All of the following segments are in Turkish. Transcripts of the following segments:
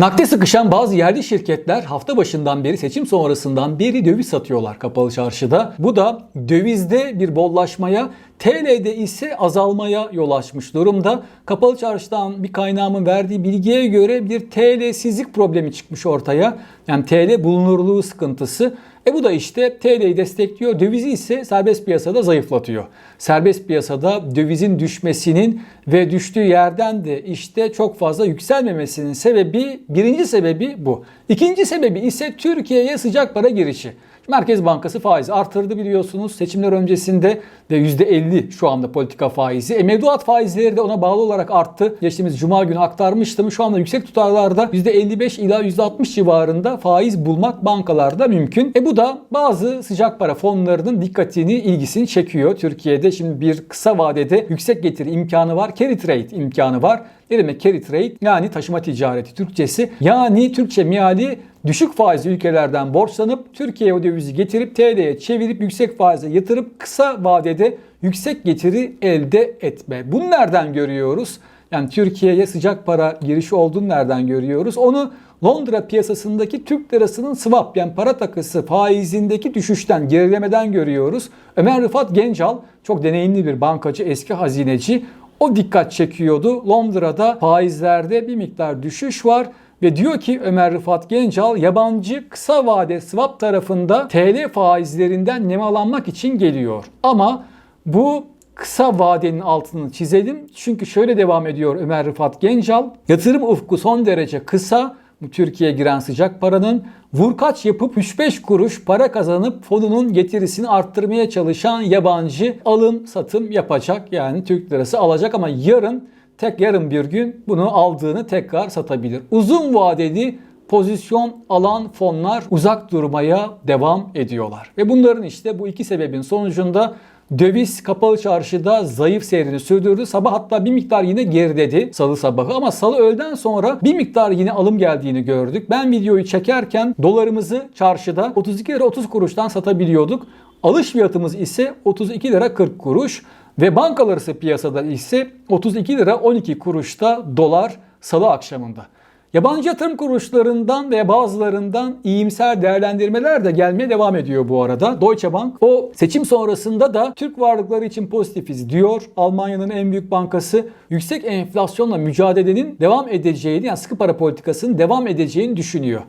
Nakde sıkışan bazı yerli şirketler hafta başından beri seçim sonrasından beri döviz satıyorlar kapalı çarşıda. Bu da dövizde bir bollaşmaya, TL'de ise azalmaya yol açmış durumda. Kapalı çarşıdan bir kaynağımın verdiği bilgiye göre bir TL'sizlik problemi çıkmış ortaya. Yani TL bulunurluğu sıkıntısı. E bu da işte TL'yi destekliyor. Dövizi ise serbest piyasada zayıflatıyor. Serbest piyasada dövizin düşmesinin ve düştüğü yerden de işte çok fazla yükselmemesinin sebebi birinci sebebi bu. İkinci sebebi ise Türkiye'ye sıcak para girişi. Merkez Bankası faizi artırdı biliyorsunuz seçimler öncesinde ve %50 şu anda politika faizi. E, mevduat faizleri de ona bağlı olarak arttı. Geçtiğimiz cuma günü aktarmıştım. Şu anda yüksek tutarlarda %55 ila %60 civarında faiz bulmak bankalarda mümkün. E bu da bazı sıcak para fonlarının dikkatini, ilgisini çekiyor. Türkiye'de şimdi bir kısa vadede yüksek getiri imkanı var. Carry trade imkanı var. Ne demek carry trade? Yani taşıma ticareti Türkçesi. Yani Türkçe meali düşük faizli ülkelerden borçlanıp Türkiye'ye o dövizi getirip TL'ye çevirip yüksek faize yatırıp kısa vadede yüksek getiri elde etme. Bunu nereden görüyoruz? Yani Türkiye'ye sıcak para girişi olduğunu nereden görüyoruz? Onu Londra piyasasındaki Türk lirasının swap yani para takısı faizindeki düşüşten, gerilemeden görüyoruz. Ömer Rıfat Gencal çok deneyimli bir bankacı, eski hazineci. O dikkat çekiyordu. Londra'da faizlerde bir miktar düşüş var. Ve diyor ki Ömer Rıfat Gencal yabancı kısa vade swap tarafında TL faizlerinden nemalanmak için geliyor. Ama bu kısa vadenin altını çizelim. Çünkü şöyle devam ediyor Ömer Rıfat Gencal. Yatırım ufku son derece kısa. Bu Türkiye'ye giren sıcak paranın vurkaç yapıp 3-5 kuruş para kazanıp fonunun getirisini arttırmaya çalışan yabancı alım satım yapacak. Yani Türk lirası alacak ama yarın tek yarın bir gün bunu aldığını tekrar satabilir. Uzun vadeli pozisyon alan fonlar uzak durmaya devam ediyorlar. Ve bunların işte bu iki sebebin sonucunda Döviz kapalı çarşıda zayıf seyrini sürdürdü. Sabah hatta bir miktar yine geriledi salı sabahı ama salı öğleden sonra bir miktar yine alım geldiğini gördük. Ben videoyu çekerken dolarımızı çarşıda 32 lira 30 kuruştan satabiliyorduk. Alış fiyatımız ise 32 lira 40 kuruş ve bankalar arası piyasada ise 32 lira 12 kuruşta dolar salı akşamında. Yabancı yatırım kuruluşlarından veya bazılarından iyimser değerlendirmeler de gelmeye devam ediyor bu arada. Deutsche Bank o seçim sonrasında da Türk varlıkları için pozitifiz diyor. Almanya'nın en büyük bankası yüksek enflasyonla mücadelenin devam edeceğini yani sıkı para politikasının devam edeceğini düşünüyor.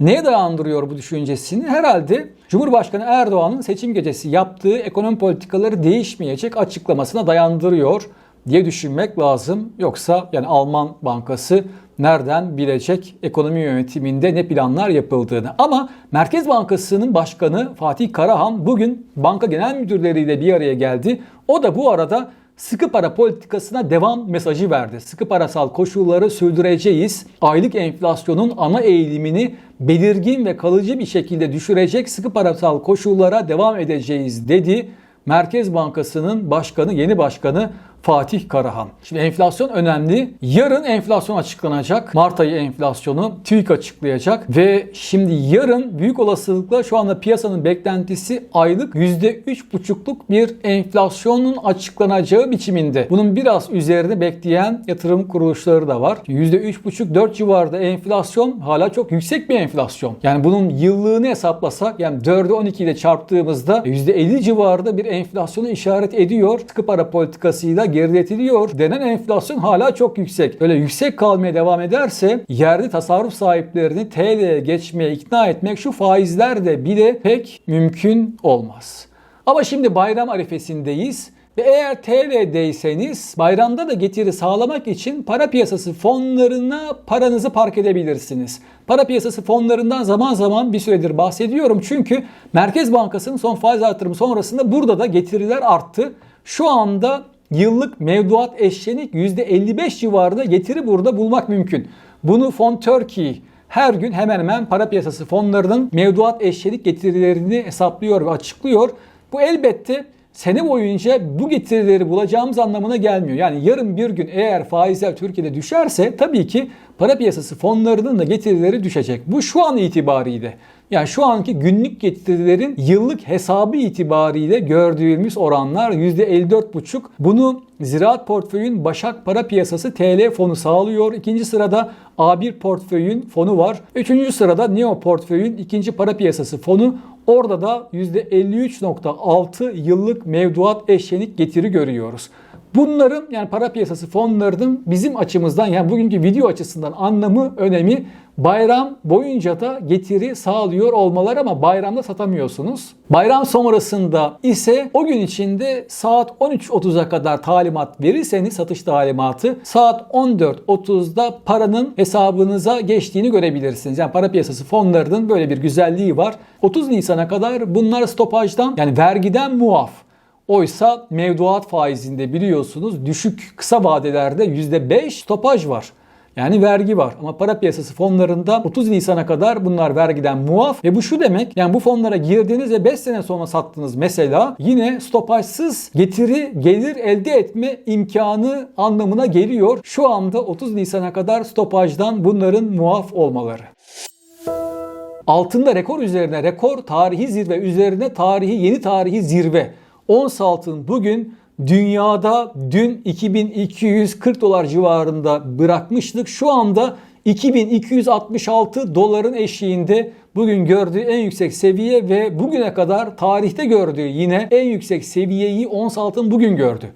Neye dayandırıyor bu düşüncesini? Herhalde Cumhurbaşkanı Erdoğan'ın seçim gecesi yaptığı ekonomi politikaları değişmeyecek açıklamasına dayandırıyor diye düşünmek lazım. Yoksa yani Alman bankası nereden bilecek ekonomi yönetiminde ne planlar yapıldığını. Ama Merkez Bankası'nın başkanı Fatih Karahan bugün banka genel müdürleriyle bir araya geldi. O da bu arada sıkı para politikasına devam mesajı verdi. Sıkı parasal koşulları sürdüreceğiz. Aylık enflasyonun ana eğilimini belirgin ve kalıcı bir şekilde düşürecek sıkı parasal koşullara devam edeceğiz dedi. Merkez Bankası'nın başkanı, yeni başkanı Fatih Karahan. Şimdi enflasyon önemli. Yarın enflasyon açıklanacak. Mart ayı enflasyonu TÜİK açıklayacak ve şimdi yarın büyük olasılıkla şu anda piyasanın beklentisi aylık %3,5'luk bir enflasyonun açıklanacağı biçiminde. Bunun biraz üzerine bekleyen yatırım kuruluşları da var. %3,5-4 civarında enflasyon hala çok yüksek bir enflasyon. Yani bunun yıllığını hesaplasak yani 4'ü 12 ile çarptığımızda %50 civarında bir enflasyonu işaret ediyor. Sıkı para politikasıyla geriletiliyor denen enflasyon hala çok yüksek. Öyle yüksek kalmaya devam ederse yerli tasarruf sahiplerini TL'ye geçmeye ikna etmek şu faizlerde bile pek mümkün olmaz. Ama şimdi bayram arifesindeyiz. Ve eğer TL'deyseniz bayramda da getiri sağlamak için para piyasası fonlarına paranızı park edebilirsiniz. Para piyasası fonlarından zaman zaman bir süredir bahsediyorum. Çünkü Merkez Bankası'nın son faiz artırımı sonrasında burada da getiriler arttı. Şu anda yıllık mevduat eşlenik %55 civarında getiri burada bulmak mümkün. Bunu Fon Turkey her gün hemen hemen para piyasası fonlarının mevduat eşlenik getirilerini hesaplıyor ve açıklıyor. Bu elbette sene boyunca bu getirileri bulacağımız anlamına gelmiyor. Yani yarın bir gün eğer faizler Türkiye'de düşerse tabii ki para piyasası fonlarının da getirileri düşecek. Bu şu an itibariyle. Yani şu anki günlük getirilerin yıllık hesabı itibariyle gördüğümüz oranlar %54,5. Bunu Ziraat Portföyün Başak Para Piyasası TL fonu sağlıyor. İkinci sırada A1 Portföyün fonu var. Üçüncü sırada Neo Portföyün ikinci para piyasası fonu. Orada da %53.6 yıllık mevduat eşlenik getiri görüyoruz. Bunların yani para piyasası fonlarının bizim açımızdan yani bugünkü video açısından anlamı, önemi bayram boyunca da getiri sağlıyor olmaları ama bayramda satamıyorsunuz. Bayram sonrasında ise o gün içinde saat 13.30'a kadar talimat verirseniz satış talimatı saat 14.30'da paranın hesabınıza geçtiğini görebilirsiniz. Yani para piyasası fonlarının böyle bir güzelliği var. 30 Nisan'a kadar bunlar stopajdan yani vergiden muaf. Oysa mevduat faizinde biliyorsunuz düşük kısa vadelerde %5 stopaj var. Yani vergi var ama para piyasası fonlarında 30 Nisan'a kadar bunlar vergiden muaf ve bu şu demek yani bu fonlara girdiğiniz ve 5 sene sonra sattınız mesela yine stopajsız getiri gelir elde etme imkanı anlamına geliyor. Şu anda 30 Nisan'a kadar stopajdan bunların muaf olmaları. Altında rekor üzerine rekor, tarihi zirve üzerine tarihi yeni tarihi zirve. Ons altın bugün dünyada dün 2240 dolar civarında bırakmıştık. Şu anda 2266 doların eşiğinde bugün gördüğü en yüksek seviye ve bugüne kadar tarihte gördüğü yine en yüksek seviyeyi ons altın bugün gördü.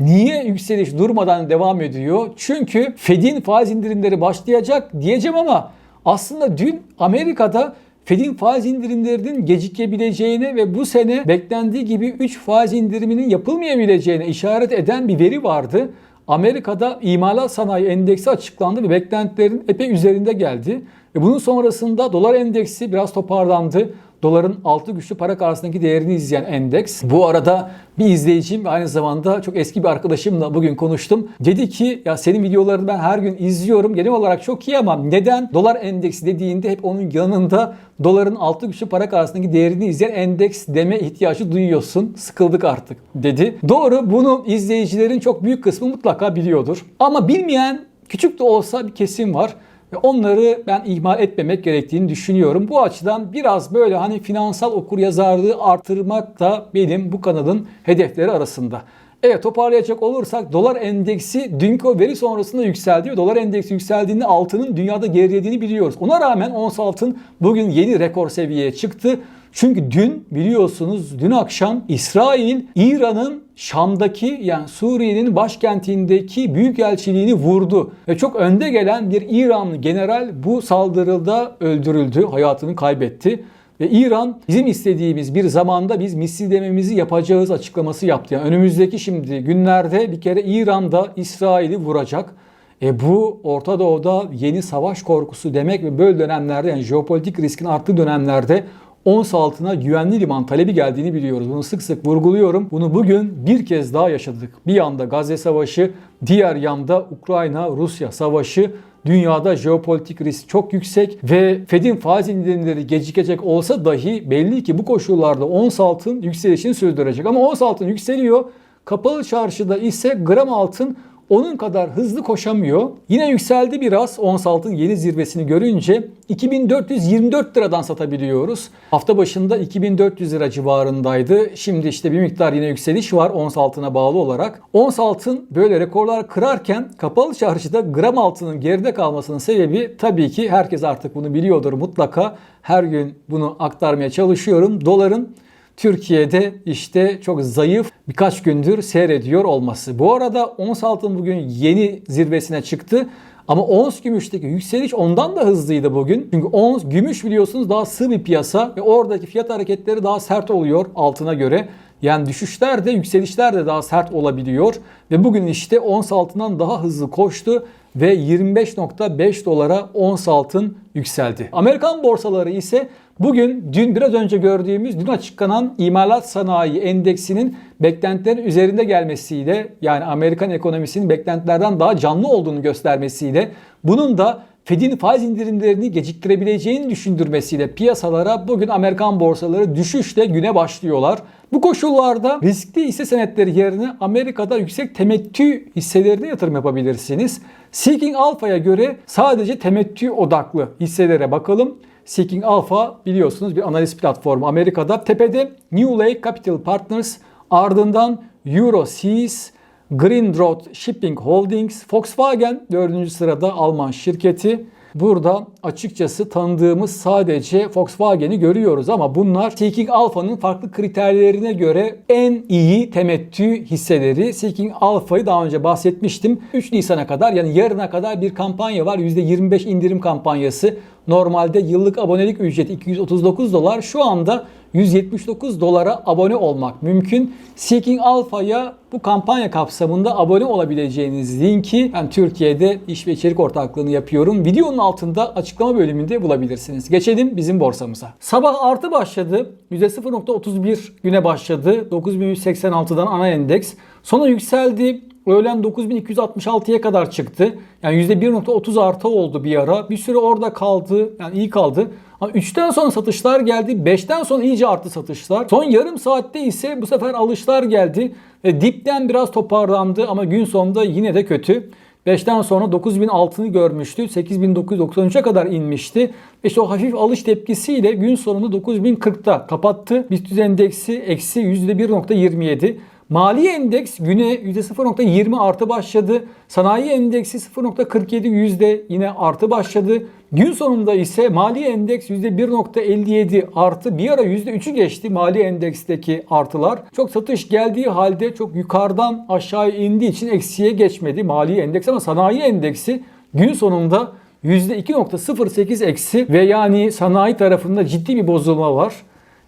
Niye yükseliş durmadan devam ediyor? Çünkü Fed'in faiz indirimleri başlayacak diyeceğim ama aslında dün Amerika'da Fed'in faiz indirimlerinin gecikebileceğine ve bu sene beklendiği gibi 3 faiz indiriminin yapılmayabileceğine işaret eden bir veri vardı. Amerika'da imalat sanayi endeksi açıklandı ve beklentilerin epey üzerinde geldi. Ve bunun sonrasında dolar endeksi biraz toparlandı. Doların altı güçlü para karşısındaki değerini izleyen endeks. Bu arada bir izleyicim ve aynı zamanda çok eski bir arkadaşımla bugün konuştum. Dedi ki ya senin videolarını ben her gün izliyorum. Genel olarak çok iyi ama neden dolar endeksi dediğinde hep onun yanında doların altı güçlü para karşısındaki değerini izleyen endeks deme ihtiyacı duyuyorsun. Sıkıldık artık dedi. Doğru bunu izleyicilerin çok büyük kısmı mutlaka biliyordur. Ama bilmeyen küçük de olsa bir kesim var. Onları ben ihmal etmemek gerektiğini düşünüyorum. Bu açıdan biraz böyle hani finansal okuryazarlığı artırmak da benim bu kanalın hedefleri arasında. Evet toparlayacak olursak dolar endeksi dünkü veri sonrasında yükseldi ve dolar endeksi yükseldiğinde altının dünyada gerilediğini biliyoruz. Ona rağmen ons altın bugün yeni rekor seviyeye çıktı. Çünkü dün biliyorsunuz dün akşam İsrail İran'ın Şam'daki yani Suriye'nin başkentindeki büyükelçiliğini vurdu. Ve çok önde gelen bir İranlı general bu saldırıda öldürüldü, hayatını kaybetti. Ve İran bizim istediğimiz bir zamanda biz misildememizi yapacağız açıklaması yaptı. Yani önümüzdeki şimdi günlerde bir kere İran'da İsrail'i vuracak. E bu Orta Doğu'da yeni savaş korkusu demek ve böyle dönemlerde yani jeopolitik riskin arttığı dönemlerde ons altına güvenli liman talebi geldiğini biliyoruz. Bunu sık sık vurguluyorum. Bunu bugün bir kez daha yaşadık. Bir yanda Gazze Savaşı, diğer yanda Ukrayna-Rusya Savaşı. Dünyada jeopolitik risk çok yüksek ve Fed'in faiz indirimleri gecikecek olsa dahi belli ki bu koşullarda ons altın yükselişini sürdürecek. Ama ons altın yükseliyor. Kapalı çarşıda ise gram altın onun kadar hızlı koşamıyor. Yine yükseldi biraz ons altın yeni zirvesini görünce 2424 liradan satabiliyoruz. Hafta başında 2400 lira civarındaydı. Şimdi işte bir miktar yine yükseliş var ons altına bağlı olarak. Ons altın böyle rekorlar kırarken kapalı çarşıda gram altının geride kalmasının sebebi tabii ki herkes artık bunu biliyordur mutlaka. Her gün bunu aktarmaya çalışıyorum. Doların Türkiye'de işte çok zayıf birkaç gündür seyrediyor olması. Bu arada ons altın bugün yeni zirvesine çıktı. Ama ons gümüşteki yükseliş ondan da hızlıydı bugün. Çünkü ons gümüş biliyorsunuz daha sığ bir piyasa ve oradaki fiyat hareketleri daha sert oluyor altına göre. Yani düşüşler de yükselişler de daha sert olabiliyor. Ve bugün işte ons altından daha hızlı koştu ve 25.5 dolara ons altın yükseldi. Amerikan borsaları ise bugün dün biraz önce gördüğümüz dün açıklanan imalat sanayi endeksinin beklentilerin üzerinde gelmesiyle yani Amerikan ekonomisinin beklentilerden daha canlı olduğunu göstermesiyle bunun da Fed'in faiz indirimlerini geciktirebileceğini düşündürmesiyle piyasalara bugün Amerikan borsaları düşüşle güne başlıyorlar. Bu koşullarda riskli hisse senetleri yerine Amerika'da yüksek temettü hisselerine yatırım yapabilirsiniz. Seeking Alpha'ya göre sadece temettü odaklı hisselere bakalım. Seeking Alpha biliyorsunuz bir analiz platformu Amerika'da. Tepede New Lake Capital Partners, ardından Euroseas, Green Drought Shipping Holdings, Volkswagen 4. sırada Alman şirketi. Burada açıkçası tanıdığımız sadece Volkswagen'i görüyoruz ama bunlar Seeking Alpha'nın farklı kriterlerine göre en iyi temettü hisseleri. Seeking Alpha'yı daha önce bahsetmiştim. 3 Nisan'a kadar yani yarına kadar bir kampanya var. %25 indirim kampanyası. Normalde yıllık abonelik ücreti 239 dolar. Şu anda 179 dolara abone olmak mümkün. Seeking Alpha'ya bu kampanya kapsamında abone olabileceğiniz linki ben Türkiye'de iş ve içerik ortaklığını yapıyorum. Videonun altında açıklama bölümünde bulabilirsiniz. Geçelim bizim borsamıza. Sabah artı başladı. %0.31 güne başladı. 9186'dan ana endeks. Sonra yükseldi. Öğlen 9266'ya kadar çıktı. Yani %1.30 artı oldu bir ara. Bir süre orada kaldı. Yani iyi kaldı. Ama 3'ten sonra satışlar geldi. 5'ten sonra iyice arttı satışlar. Son yarım saatte ise bu sefer alışlar geldi. Ve dipten biraz toparlandı ama gün sonunda yine de kötü. 5'ten sonra 9000 altını görmüştü. 8993'e kadar inmişti. Ve işte o hafif alış tepkisiyle gün sonunda 9040'ta kapattı. BIST endeksi eksi %1.27. Mali endeks güne %0.20 artı başladı. Sanayi endeksi 0.47 yüzde yine artı başladı. Gün sonunda ise mali endeks %1.57 artı bir ara %3'ü geçti mali endeksteki artılar. Çok satış geldiği halde çok yukarıdan aşağı indiği için eksiye geçmedi mali endeks ama sanayi endeksi gün sonunda %2.08 eksi ve yani sanayi tarafında ciddi bir bozulma var.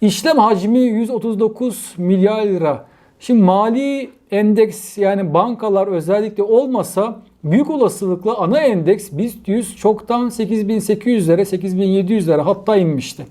İşlem hacmi 139 milyar lira. Şimdi mali endeks yani bankalar özellikle olmasa büyük olasılıkla ana endeks BIST 100 çoktan 8800'lere 8700'lere hatta inmişti.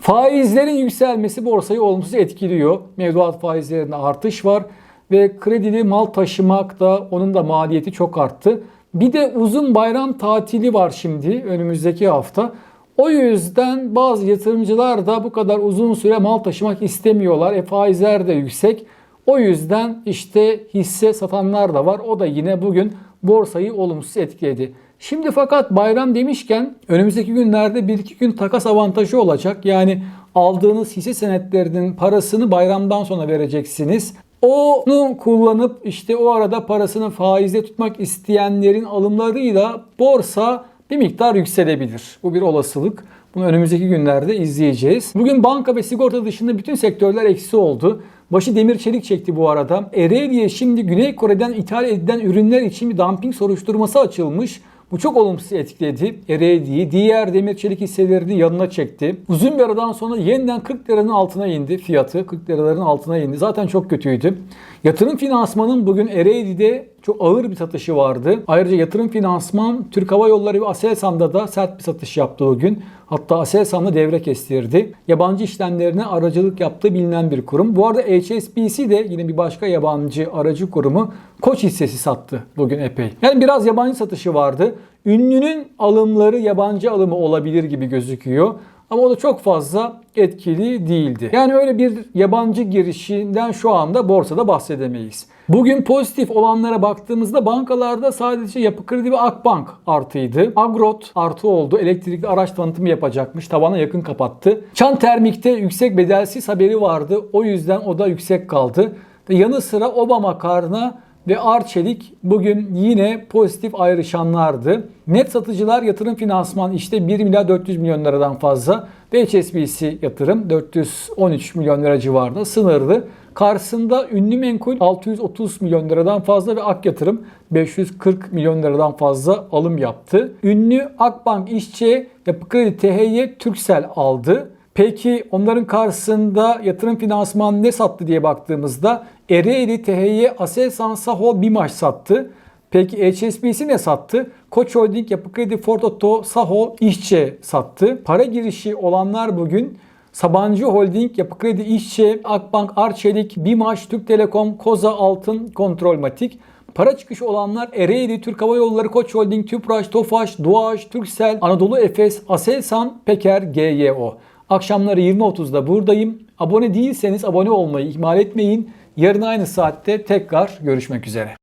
Faizlerin yükselmesi borsayı olumsuz etkiliyor. Mevduat faizlerinde artış var ve kredili mal taşımak da onun da maliyeti çok arttı. Bir de uzun bayram tatili var şimdi önümüzdeki hafta. O yüzden bazı yatırımcılar da bu kadar uzun süre mal taşımak istemiyorlar. E faizler de yüksek. O yüzden işte hisse satanlar da var. O da yine bugün borsayı olumsuz etkiledi. Şimdi fakat bayram demişken önümüzdeki günlerde 1-2 gün takas avantajı olacak. Yani aldığınız hisse senetlerinin parasını bayramdan sonra vereceksiniz. Onu kullanıp işte o arada parasını faizde tutmak isteyenlerin alımlarıyla borsa bir miktar yükselebilir. Bu bir olasılık. Bunu önümüzdeki günlerde izleyeceğiz. Bugün banka ve sigorta dışında bütün sektörler eksi oldu. Başı demir çelik çekti bu arada. Ereğli'ye şimdi Güney Kore'den ithal edilen ürünler için bir dumping soruşturması açılmış. Bu çok olumsuz etkiledi Ereğli'yi. Diğer demir çelik hisselerini yanına çekti. Uzun bir aradan sonra yeniden 40 liranın altına indi fiyatı. 40 liraların altına indi. Zaten çok kötüydü. Yatırım finansmanın bugün Ereğli'de çok ağır bir satışı vardı. Ayrıca yatırım finansman Türk Hava Yolları ve Aselsan'da da sert bir satış yaptı o gün. Hatta Aselsan'da devre kestirdi. Yabancı işlemlerine aracılık yaptığı bilinen bir kurum. Bu arada HSBC de yine bir başka yabancı aracı kurumu Koç hissesi sattı bugün epey. Yani biraz yabancı satışı vardı. Ünlünün alımları yabancı alımı olabilir gibi gözüküyor. Ama o da çok fazla etkili değildi. Yani öyle bir yabancı girişinden şu anda borsada bahsedemeyiz. Bugün pozitif olanlara baktığımızda bankalarda sadece Yapı Kredi ve Akbank artıydı. Agrot artı oldu. Elektrikli araç tanıtımı yapacakmış. Tavana yakın kapattı. Çan Termik'te yüksek bedelsiz haberi vardı. O yüzden o da yüksek kaldı. Yanı sıra Obama karna ve Arçelik bugün yine pozitif ayrışanlardı. Net satıcılar yatırım finansman işte 1 milyar 400 milyon liradan fazla ve HSBC yatırım 413 milyon lira civarında sınırlı. Karşısında ünlü menkul 630 milyon liradan fazla ve Ak Yatırım 540 milyon liradan fazla alım yaptı. Ünlü Akbank İşçi Yapı Kredi THY Türksel aldı. Peki onların karşısında yatırım finansman ne sattı diye baktığımızda Ereğli, THY, Aselsan, Saho, Bimaş sattı. Peki HSBC ne sattı? Koç Holding, Yapı Kredi, Ford Oto, Saho, İşçe sattı. Para girişi olanlar bugün Sabancı Holding, Yapı Kredi, İşçe, Akbank, Arçelik, Bimaş, Türk Telekom, Koza Altın, Kontrolmatik. Para çıkışı olanlar Ereğli, Türk Hava Yolları, Koç Holding, Tüpraş, Tofaş, Doğaş, Türksel, Anadolu Efes, Aselsan, Peker, GYO. Akşamları 20.30'da buradayım. Abone değilseniz abone olmayı ihmal etmeyin. Yarın aynı saatte tekrar görüşmek üzere.